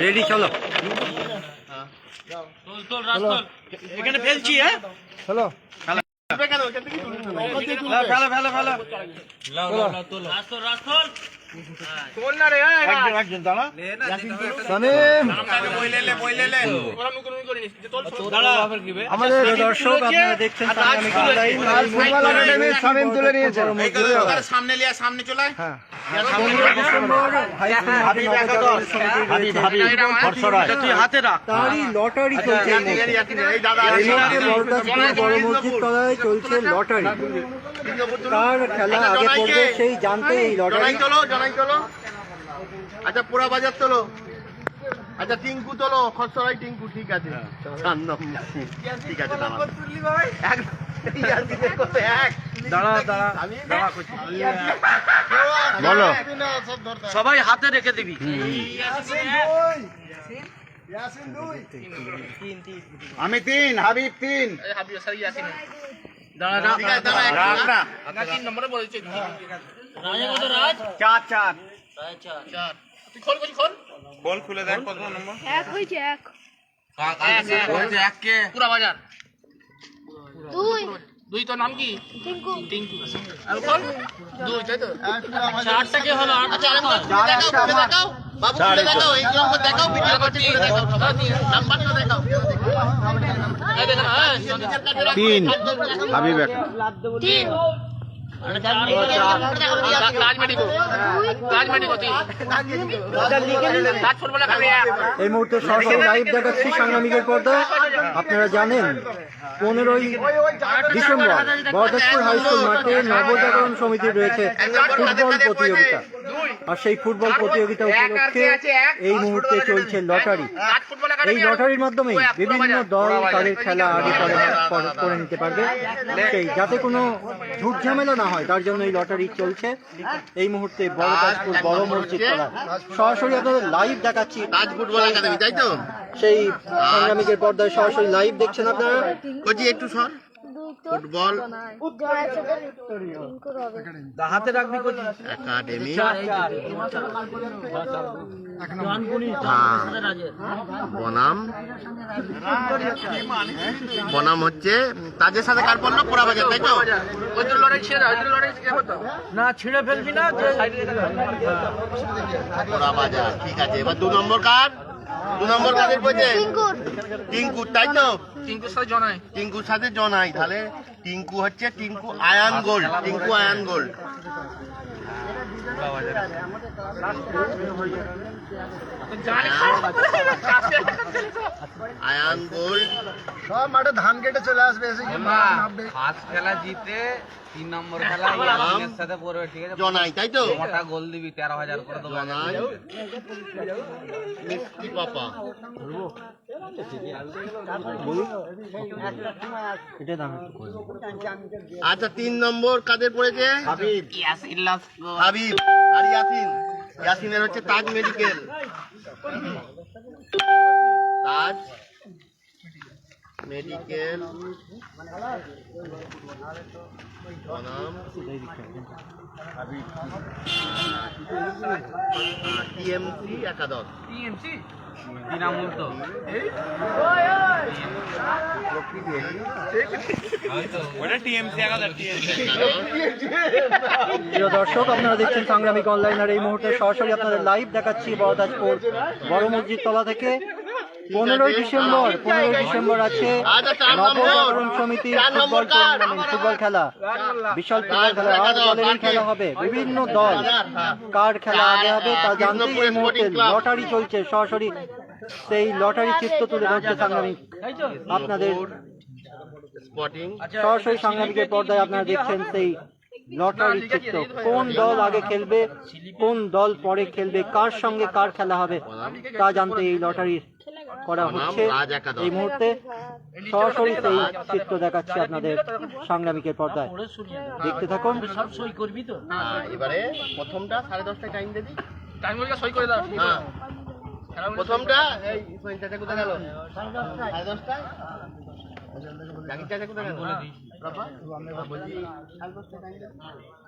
Ready চলো। এখানে ফেলছি হ্যাঁ? চলো। ফেলো ফেলো ফেলো আমাদের দর্শক আপনারা দেখছেন তুলে নিয়েছে সামনে লিয়া সামনে হ্যাঁ। লটারি চলছে বড় মসজিদ তলায় লটারি। কার খেলা আগে পড়বে সেই জানতে এই লটারি জনাই তোলো? আচ্ছা পোড়া বাজার তোলো? আচ্ছা টিঙ্কু তোলো খসড়াই টিঙ্কু ঠিক আছে। ঠিক আছে দাঁড়া এক ইয়াসিনের কত এক। দাঁড়া দাঁড়া আমি দাঁড়া করছি। বলো। সবাই হাতে রেখে দিবি। আমি তিন হাবিব তিন। দাঁড়া ঠিক আছে। দাঁড়া রাখ না চার চার। বল খুলে দেখ কত নম্বর এক হয়েছে এক। এককে? পুরা বাজার। দুই। দুই তোর নাম কি? টিঙ্কু। টিঙ্কু। আর কোন দুই তাই তো? আচ্ছা কে হলো? আচ্ছা আরেকবার দেখাও বাবু খুলে দেখাও এই গ্রাম দেখাও ভিডিও করছি খুলে দেখাও। নাম্বারটা দেখাও। এই দেখেন হ্যাঁ তিন। হাবিব এক। তিন। এই মুহূর্তে সরাসরি লাইভ দেখাচ্ছি সাংবাদিকের পর্দা। আপনারা জানেন পনেরোই ডিসেম্বর বরদাসপুর হাইস্কুল মাঠে নবজাগরণ সমিতির রয়েছে ফুটবল প্রতিযোগিতা। আর সেই ফুটবল প্রতিযোগিতা উপলক্ষে এই মুহূর্তে চলছে লটারি। এই লটারির মাধ্যমে বিভিন্ন দল তাদের খেলা আগে করে করে- করে নিতে পারবে। সেই যাতে কোনো ঝুট ঝামেলা না হয় তার জন্য এই লটারি চলছে। এই মুহূর্তে বড়দাসপুর বড় মসজিদ তলা সরাসরি আপনাদের লাইভ দেখাচ্ছি। সেই সংগ্রামিকের পর্দায় সরাসরি লাইভ দেখছেন আপনারা। একটু সর। ফুটবল। হাতে রাখবি একাডেমি। বনাম। বনাম হচ্ছে তাদের সাথে কার পড়ল পোড়া বাজার তাই তো? না ছিঁড়ে ফেলবি না পোড়া বাজার ঠিক আছে এবার দু নম্বর কার? দু নম্বর কাদের পড়ছে টিঙ্কুর টিঙ্কু তাই তো? টিঙ্কুর সাথে জনাই টিঙ্কুর সাথে জনাই তাহলে টিঙ্কু হচ্ছে Tinku Ayan gold Tinku Ayan gold. Ayan gold. সব মাঠে ধান কেটে চলে আসবে ফার্স্ট খেলা জিতে তিন নম্বর খেলা ইয়াসিনের সাথে পড়বে ঠিক আছে? জনাই তাই তো? মোটা গোল দিবি তেরো হাজার করে দেবো। জনাই। মিষ্টি পাপা। আচ্ছা তিন নম্বর কাদের পড়েছে? হাবিব। হাবিব। আর ইয়াসিন। ইয়াসিনের হচ্ছে তাজ মেডিকেল তাজ মেডিকেল বনাম টিএমসি একাদশ। তৃণমূল তো প্রিয় দর্শক আপনারা দেখছেন সাংগ্রামিক অনলাইন আর এই মুহূর্তে সরাসরি আপনাদের লাইভ দেখাচ্ছি বড়দাসপুর বড় মসজিদ তলা থেকে। পনেরোই ডিসেম্বর পনেরোই ডিসেম্বর আছে নবজাগরণ সমিতির ফুটবল? টুর্নামেন্ট ফুটবল খেলা। বিশাল ফুটবল খেলা। আর দলেরই খেলা হবে। বিভিন্ন দল। কার খেলা আগে হবে তা জানতে এই মুহূর্তে লটারি চলছে। সরাসরি সেই লটারি চিত্র তুলে ধরছে সাংগ্রামিক আপনাদের সরাসরি সাংবাদিকের পর্দায় আপনারা দেখছেন সেই লটারি চিত্র। কোন দল আগে খেলবে কোন দল পরে খেলবে কার সঙ্গে কার খেলা হবে তা জানতে এই লটারি করা হচ্ছে। এই মুহূর্তে সরাসরি সেই চিত্র দেখাচ্ছি আপনাদের সাংগ্রামিকের পর্দায়। দেখতে থাকুন। সব সই করবি তো? হ্যাঁ, এবারে প্রথমটা সাড়ে দশটায় টাইম দেবি। টাইম বলে সই করে দাও। হ্যাঁ। প্রথমটা এই চাচা কোথায় গেল? সাড়ে দশটায়? চাচা কোথায় গেল? বাবা, বলছি। সাড়ে দশটায় time দেবে।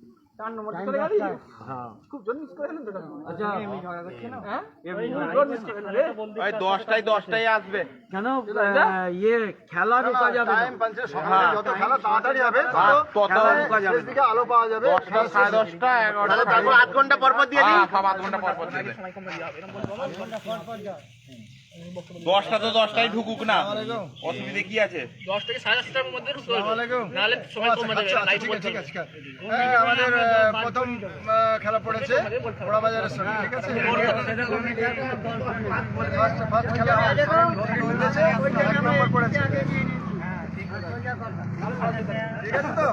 হবে। হ্যাঁ। আচ্ছা। আসবে। কেন? ইয়ে খেলা ঢোকা যাবে না। যত খেলা তাড়াতাড়ি হবে তত ঢোকা যাবে। না। আলো পাওয়া যাবে। তারপর আধ ঘণ্টা পর পর দিয়ে দিই হ্যাঁ, সব আধ ঘণ্টা পর পর দিয়ে। দশটা তো দশটাই ঢুকুক না। অসুবিধে কি আছে? দশ থেকে সাড়ে দশটার মধ্যে নাহলে সময় কমে যাবে। হ্যাঁ, আমাদের প্রথম খেলা পড়েছে সঙ্গে ঠিক আছে? ফার্স্ট খেলা এক নম্বর পড়েছে। ঠিক আছে তো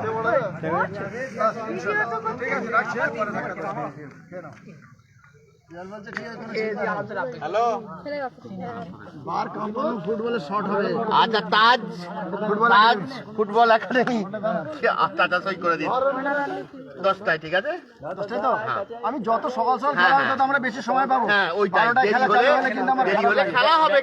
ঠিক আছে। রাখছি হ্যাঁ, পরে দেখা হবে। খেয়ে নাও। হ্যালো আচ্ছা তাজ তাজ ফুটবল একাডেমি আচ্ছা সই করে দিন। দশটায় ঠিক আছে? আমি যত সকাল সকাল হ্যাঁ, খেলা হ্যাঁ। তত আমরা বেশি সময় পাবো হ্যাঁ দেরি খেলা হলে কিন্তু আমার দেরি খেলা হলে। খেলা হবে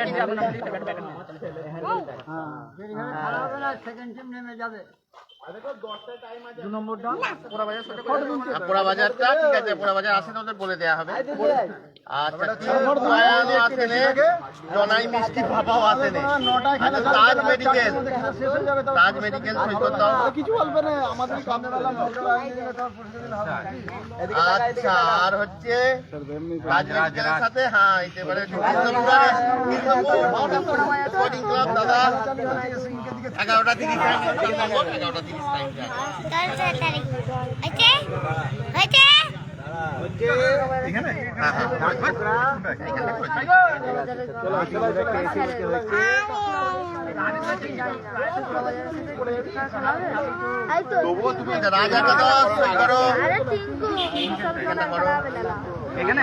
পোড়া বাজারটা ঠিক আছে পোড়া বাজার আসেন ওদের বলে দেওয়া হবে আচ্ছা জনাই মিষ্টি ভাপাও আসেনে আচ্ছা, তাজ মেডিকেল হয়ে তাজ মেডিকেল কিছু বলবে না আমাদের আচ্ছা আর হচ্ছে রাজ মেডিকেলের সাথে হ্যাঁ দাদা এগারোটা তিরিশ এগারোটা তিরিশ টাইম হ্যাঁ হ্যাঁ তবুও তুমি রাজা কথা সই এখানে?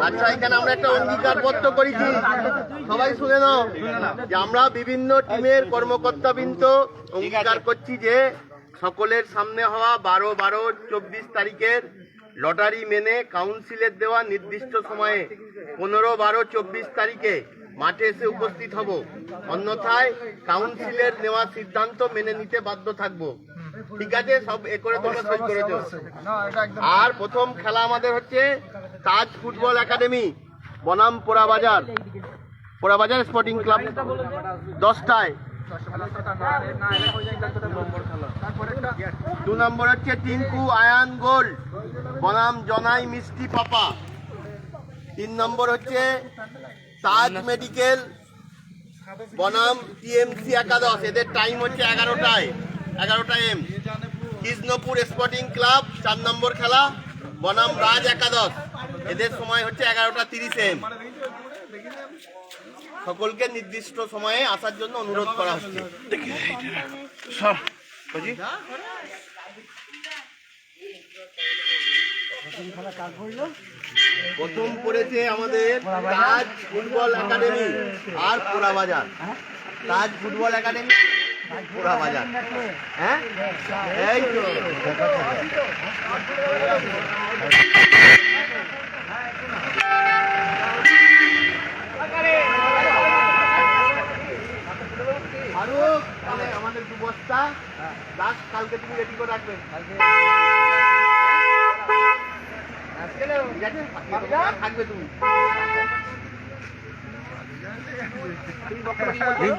আচ্ছা এখানে আমরা একটা অঙ্গীকারবদ্ধ করেছি সবাই শুনে নাও যে আমরা বিভিন্ন টিমের কর্মকর্তাবৃন্দ অঙ্গীকার করছি যে সকলের সামনে হওয়া বারো বারো চব্বিশ তারিখের লটারি মেনে কাউন্সিলের দেওয়া নির্দিষ্ট সময়ে পনেরো বারো চব্বিশ তারিখে মাঠে এসে উপস্থিত হব। অন্যথায় কাউন্সিলের নেওয়া সিদ্ধান্ত মেনে নিতে বাধ্য থাকব। ঠিক আছে, সব এ করে তোমরা সই করেছ আর প্রথম খেলা আমাদের হচ্ছে তাজ ফুটবল একাডেমি বনাম পোড়াবাজার পোড়াবাজার স্পোর্টিং ক্লাব। দশটায়। দু নম্বর হচ্ছে টিঙ্কু আয়ান গোল। বনাম জনাই মিষ্টি পাপা। তিন নম্বর হচ্ছে তাজ মেডিকেল বনাম টিএমসি একাদশ এদের টাইম হচ্ছে এগারোটায় এগারোটা এম কৃষ্ণপুর স্পোর্টিং ক্লাব চার নম্বর খেলা বনাম রাজ একাদশ। এদের সময় হচ্ছে এগারোটা তিরিশ এম সকলকে নির্দিষ্ট সময়ে আসার জন্য অনুরোধ করা হচ্ছে। প্রথম পড়েছে আমাদের তাজ ফুটবল একাডেমি আর Porabazar. Taj football academy, Porabazar. হ্যাঁ? এই তো। আমাদের দু বস্তা। লাস্ট, কালকে তুমি রেডি করে রাখবেন ঠিক আছে? থাকবে তুমি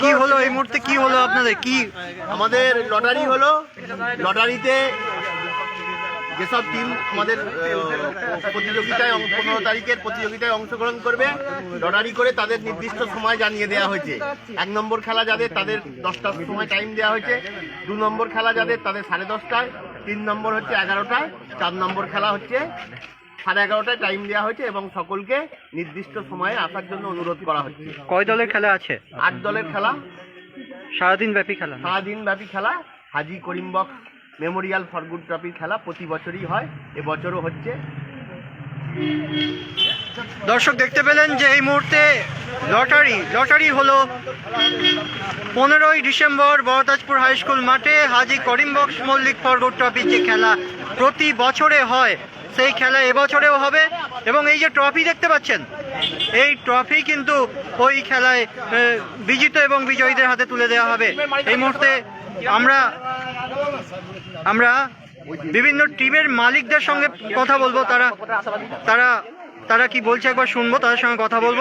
কি হলো? এই মুহূর্তে কি হলো আপনাদের? কি আমাদের লটারি হলো? লটারিতে যেসব টিম আমাদের প্রতিযোগিতায় পনেরো তারিখের প্রতিযোগিতায় অংশগ্রহণ করবে, লটারি করে তাদের নির্দিষ্ট সময় জানিয়ে দেওয়া হয়েছে। এক নম্বর খেলা যাদের, তাদের দশটার সময় টাইম দেওয়া হয়েছে। দু নম্বর খেলা যাদের, তাদের সাড়ে দশটায়। তিন নম্বর হচ্ছে এগারোটায়। চার নম্বর খেলা হচ্ছে সাড়ে এগারোটায় টাইম দেওয়া হয়েছে এবং সকলকে নির্দিষ্ট সময়ে আসার জন্য অনুরোধ করা হচ্ছে। কয় দলের খেলা আছে? আট দলের খেলা। সারাদিন ব্যাপী খেলা? সারাদিন ব্যাপী খেলা। Haji Karimbak memorial for good ট্রফির খেলা প্রতি বছরই হয় এবছরও হচ্ছে। দর্শক দেখতে পেলেন যে এই মুহূর্তে লটারি লটারি হলো পনেরোই ডিসেম্বর বহতাজপুর হাই স্কুল মাঠে হাজি করিমবক্স মল্লিক ফরগড ট্রফির যে খেলা প্রতি বছরে হয় সেই খেলা এবছরেও হবে এবং এই যে ট্রফি দেখতে পাচ্ছেন, এই ট্রফি কিন্তু ওই খেলায় বিজিত এবং বিজয়ীদের হাতে তুলে দেওয়া হবে। এই মুহূর্তে আমরা আমরা বিভিন্ন টিমের মালিকদের সঙ্গে কথা বলব, তারা তারা তারা কি বলছে একবার শুনব? তাদের সঙ্গে কথা বলব।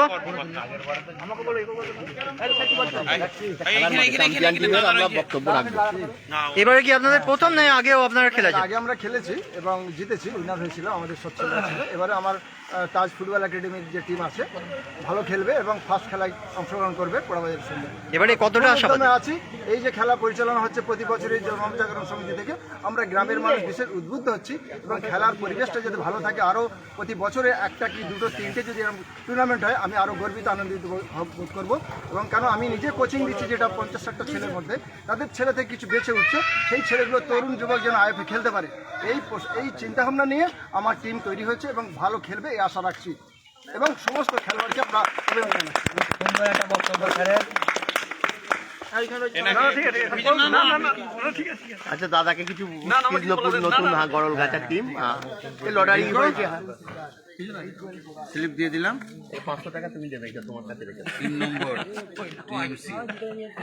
এবারে কি আপনাদের প্রথম নেই আগেও আপনারা খেলেছেন? আগে আমরা খেলেছি এবং জিতেছি উইনার হয়েছিল, আমাদের সচ্ছল ছিল এবারে আমার তাজ ফুটবল একাডেমির যে টিম আছে ভালো খেলবে এবং ফার্স্ট খেলায় অংশগ্রহণ করবে পোড়াবাজারের সঙ্গে। এবারে কতটা আশাবাদী? আছি এই যে খেলা পরিচালনা হচ্ছে প্রতি বছরই জন্ম জাগরণ সমিতি থেকে। আমরা গ্রামের মানুষ বিশেষ উদ্বুদ্ধ হচ্ছি এবং খেলার পরিবেশটা যদি ভালো থাকে আরও প্রতি বছরে একটা কি দুটো তিনটে যদি টুর্নামেন্ট হয় আমি আরও গর্বিত আনন্দিত বোধ করব। এবং কেন আমি নিজে কোচিং দিচ্ছি যেটা পঞ্চাশ ষাটটা ছেলের মধ্যে তাদের ছেলে থেকে কিছু বেঁচে উঠছে সেই ছেলেগুলো তরুণ যুবক যেন আইএফএ খেলতে পারে। এই এই চিন্তাভাবনা নিয়ে আমার টিম তৈরি হয়েছে এবং ভালো খেলবে আশা রাখছি। এবং সমস্ত খেলোয়াড়কে আমরা অভিনন্দন। আচ্ছা দাদাকে কিছু নতুন হ্যাঁ, গড়ল গাছার টিম লটারি স্লিপ দিয়ে দিলাম? পাঁচশো টাকা তুমি দেবে এটা তোমার কাছে রেখে তিন নম্বর